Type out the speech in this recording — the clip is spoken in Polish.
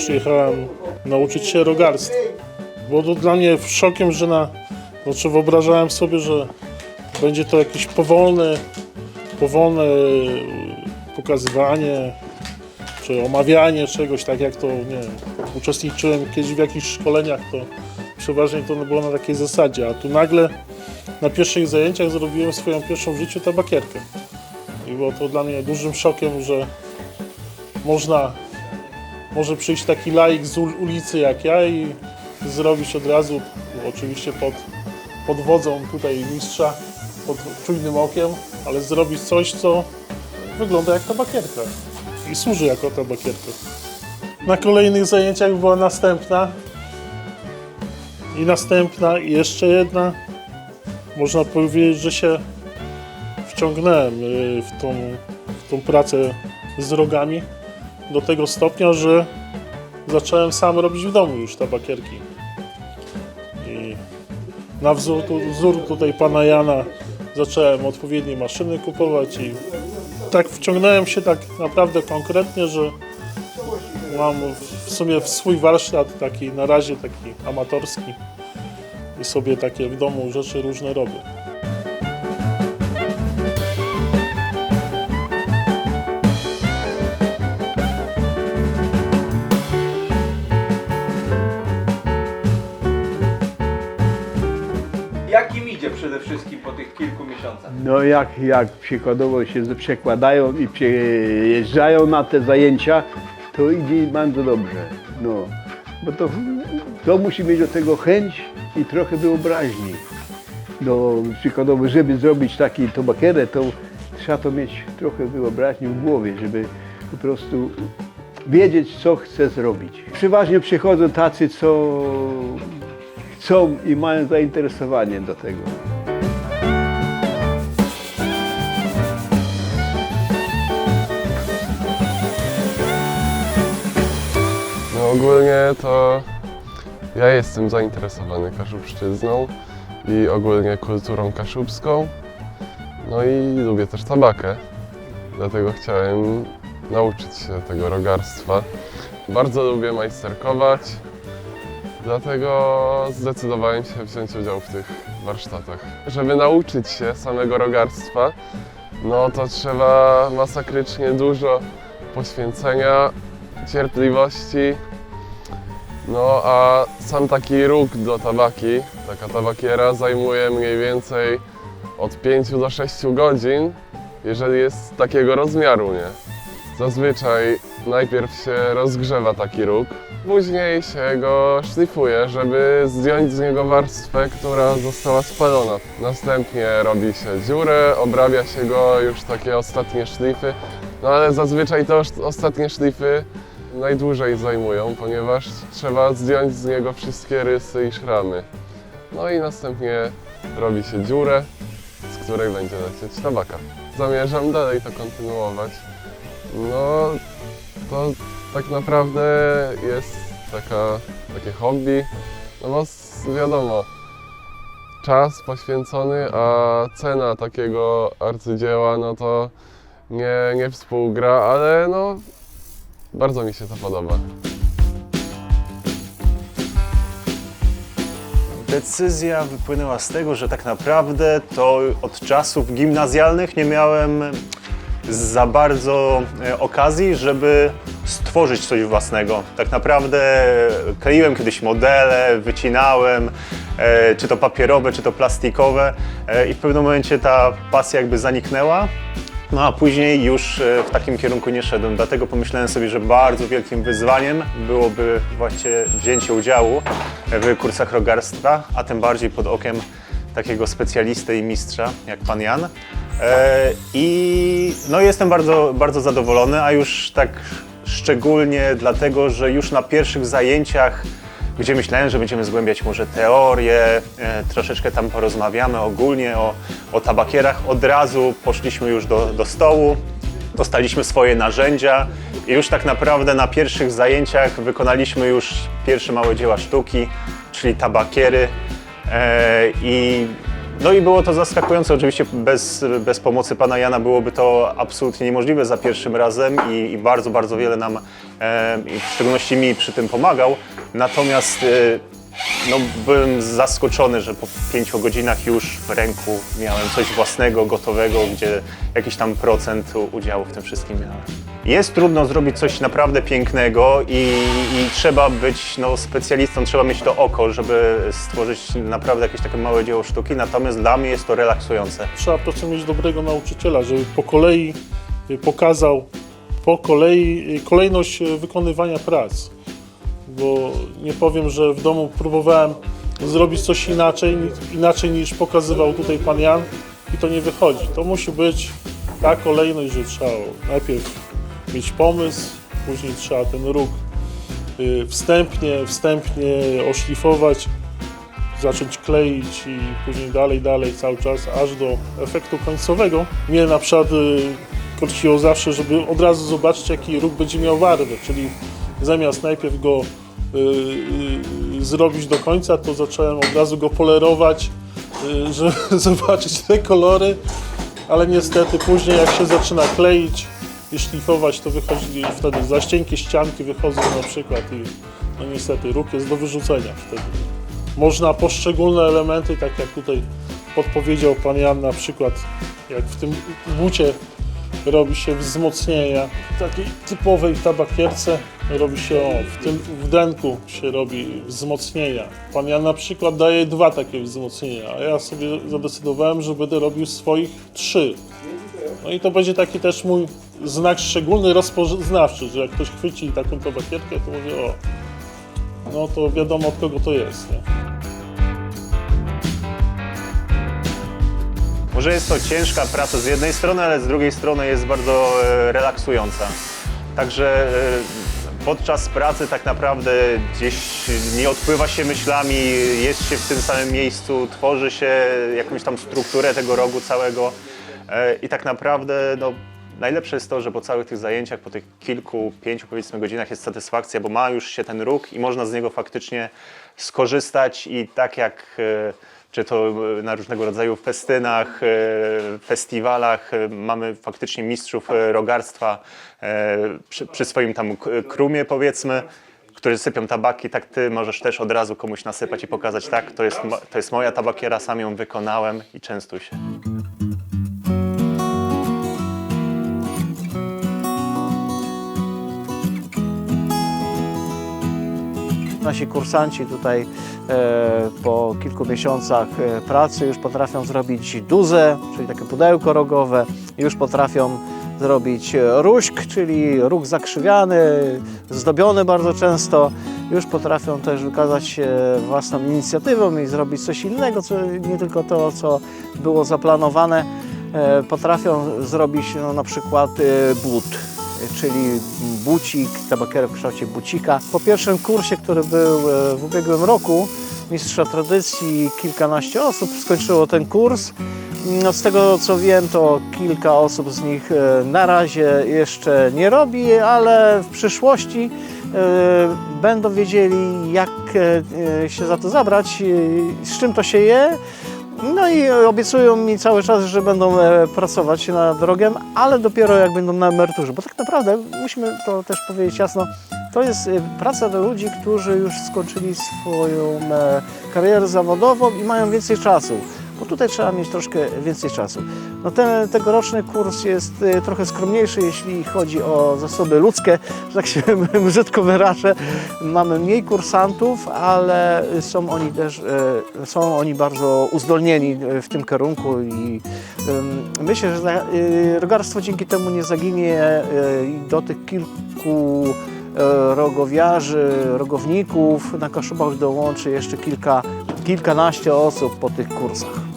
przyjechałem nauczyć się rogarstwa. Było to dla mnie szokiem, że na, znaczy wyobrażałem sobie, że będzie to jakieś powolne, powolne e, pokazywanie, czy omawianie czegoś, tak jak to, nie wiem, uczestniczyłem kiedyś w jakichś szkoleniach, to przeważnie to było na takiej zasadzie, a tu nagle na pierwszych zajęciach zrobiłem swoją pierwszą w życiu tabakierkę. I było to dla mnie dużym szokiem, że można, może przyjść taki laik z ul- ulicy jak ja i zrobić od razu, oczywiście pod, pod wodzą tutaj mistrza, pod czujnym okiem, ale zrobić coś, co wygląda jak tabakierka i służy jako tabakierka. Na kolejnych zajęciach była następna i następna i jeszcze jedna. Można powiedzieć, że się wciągnąłem y, w tą, w tą pracę z rogami do tego stopnia, że zacząłem sam robić w domu już tabakierki. I na wzór, wzór tutaj pana Jana zacząłem odpowiednie maszyny kupować i tak wciągnąłem się tak naprawdę konkretnie, że mam w sumie swój warsztat taki na razie taki amatorski i sobie takie w domu rzeczy różne robię. Przede wszystkim po tych kilku miesiącach? No jak, jak przykładowo się przekładają i przyjeżdżają na te zajęcia, to idzie bardzo dobrze. No, bo to, to musi mieć do tego chęć i trochę wyobraźni. No, przykładowo, żeby zrobić taki tobakierę, to trzeba to mieć trochę wyobraźni w głowie, żeby po prostu wiedzieć, co chce zrobić. Przeważnie przychodzą tacy, co chcą i mają zainteresowanie do tego. Ogólnie to ja jestem zainteresowany kaszubszczyzną i ogólnie kulturą kaszubską. No i lubię też tabakę, dlatego chciałem nauczyć się tego rogarstwa. Bardzo lubię majsterkować, dlatego zdecydowałem się wziąć udział w tych warsztatach. Żeby nauczyć się samego rogarstwa, no to trzeba masakrycznie dużo poświęcenia, cierpliwości, no a sam taki róg do tabaki, taka tabakiera zajmuje mniej więcej od 5 do 6 godzin, jeżeli jest takiego rozmiaru, nie? Zazwyczaj najpierw się rozgrzewa taki róg, później się go szlifuje, żeby zdjąć z niego warstwę, która została spalona. Następnie robi się dziurę, obrabia się go już takie ostatnie szlify, no ale zazwyczaj te os- ostatnie szlify najdłużej zajmują, ponieważ trzeba zdjąć z niego wszystkie rysy i szramy. No i następnie robi się dziurę, z której będzie lecieć tabaka. Zamierzam dalej to kontynuować. No, to tak naprawdę jest taka, takie hobby, no bo wiadomo, czas poświęcony, a cena takiego arcydzieła, no to nie, nie współgra, ale no bardzo mi się to podoba. Decyzja wypłynęła z tego, że tak naprawdę to od czasów gimnazjalnych nie miałem za bardzo e, okazji, żeby stworzyć coś własnego. Tak naprawdę kleiłem kiedyś modele, wycinałem, e, czy to papierowe, czy to plastikowe e, i w pewnym momencie ta pasja jakby zaniknęła. No a później już e, w takim kierunku nie szedłem, dlatego pomyślałem sobie, że bardzo wielkim wyzwaniem byłoby właśnie wzięcie udziału w kursach rogarstwa, a tym bardziej pod okiem takiego specjalisty i mistrza jak pan Jan. E, I no jestem bardzo, bardzo zadowolony, a już tak szczególnie dlatego, że już na pierwszych zajęciach gdzie myślałem, że będziemy zgłębiać może teorię, e, troszeczkę tam porozmawiamy ogólnie o, o tabakierach. Od razu poszliśmy już do, do stołu, dostaliśmy swoje narzędzia i już tak naprawdę na pierwszych zajęciach wykonaliśmy już pierwsze małe dzieła sztuki, czyli tabakiery. E, I No i było to zaskakujące. Oczywiście bez, bez pomocy pana Jana byłoby to absolutnie niemożliwe za pierwszym razem i, i bardzo, bardzo wiele nam, e, w szczególności mi przy tym pomagał. Natomiast e, no, byłem zaskoczony, że po pięciu godzinach już w ręku miałem coś własnego, gotowego, gdzie jakiś tam procent udziału w tym wszystkim miałem. Jest trudno zrobić coś naprawdę pięknego i, i trzeba być no, specjalistą, trzeba mieć to oko, żeby stworzyć naprawdę jakieś takie małe dzieło sztuki, natomiast dla mnie jest to relaksujące. Trzeba po prostu mieć dobrego nauczyciela, żeby po kolei y, pokazał po kolei y, kolejność y, wykonywania prac. Bo nie powiem, że w domu próbowałem zrobić coś inaczej, inaczej niż pokazywał tutaj pan Jan i to nie wychodzi. To musi być ta kolejność, że trzeba najpierw mieć pomysł, później trzeba ten róg y, wstępnie, wstępnie oszlifować, zacząć kleić i później dalej, dalej cały czas, aż do efektu końcowego. Mnie na przykład y, korciło zawsze, żeby od razu zobaczyć, jaki róg będzie miał barwę, czyli zamiast najpierw go y, zrobić do końca, to zacząłem od razu go polerować, żeby zobaczyć te kolory, ale niestety później jak się zaczyna kleić i szlifować, to wychodzi wtedy za cienkie ścianki wychodzą na przykład i no niestety róg jest do wyrzucenia wtedy. Można poszczególne elementy, tak jak tutaj podpowiedział Pan Jan, na przykład jak w tym bucie robi się wzmocnienia, w takiej typowej tabakierce robi się, o, w tym w się robi wzmocnienia. Pan Jan na przykład daje dwa takie wzmocnienia, a ja sobie zadecydowałem, że będę robił swoich trzy. No i to będzie taki też mój znak szczególny, rozpoznawczy, że jak ktoś chwyci taką tabakierkę, to mówię, o, no to wiadomo od kogo to jest, nie? Może jest to ciężka praca z jednej strony, ale z drugiej strony jest bardzo e, relaksująca. Także e, podczas pracy tak naprawdę gdzieś nie odpływa się myślami, jest się w tym samym miejscu, tworzy się jakąś tam strukturę tego rogu całego i tak naprawdę no, najlepsze jest to, że po całych tych zajęciach, po tych kilku, pięciu powiedzmy godzinach jest satysfakcja, bo ma już się ten róg i można z niego faktycznie skorzystać i tak jak e, czy to e, na różnego rodzaju festynach, e, festiwalach. e, Mamy faktycznie mistrzów e, rogarstwa e, przy, przy swoim tam krumie powiedzmy, którzy sypią tabaki, tak ty możesz też od razu komuś nasypać i pokazać, tak, to jest, to jest moja tabakiera, sam ją wykonałem i częstuj się. Nasi kursanci tutaj e, po kilku miesiącach e, pracy już potrafią zrobić duzę, czyli takie pudełko rogowe, już potrafią zrobić e, ruśk, czyli róg zakrzywiany, zdobiony bardzo często. Już potrafią też wykazać się własną inicjatywą i zrobić coś innego, co nie tylko to, co było zaplanowane. Potrafią zrobić no, na przykład but czyli bucik, tabakierę w kształcie bucika. Po pierwszym kursie, który był e, w ubiegłym roku, mistrza tradycji, kilkanaście osób skończyło ten kurs. No, z tego co wiem, to kilka osób z nich e, na razie jeszcze nie robi, ale w przyszłości e, będą wiedzieli, jak się za to zabrać, z czym to się je. No i obiecują mi cały czas, że będą e, pracować nad rogiem, ale dopiero jak będą na emeryturze. Bo tak naprawdę, musimy to też powiedzieć jasno, to jest e, praca dla ludzi, którzy już skończyli swoją e, karierę zawodową i mają więcej czasu. Bo tutaj trzeba mieć troszkę więcej czasu. No ten tegoroczny kurs jest e, trochę skromniejszy, jeśli chodzi o zasoby ludzkie, że tak się brzydko wyrażę. Mamy mniej kursantów, ale są oni też e, są oni bardzo uzdolnieni e, w tym kierunku i myślę, że rogarstwo dzięki temu nie zaginie do tych kilku rogowiarzy, rogowników na Kaszubach dołączy jeszcze kilka, kilkanaście osób po tych kursach.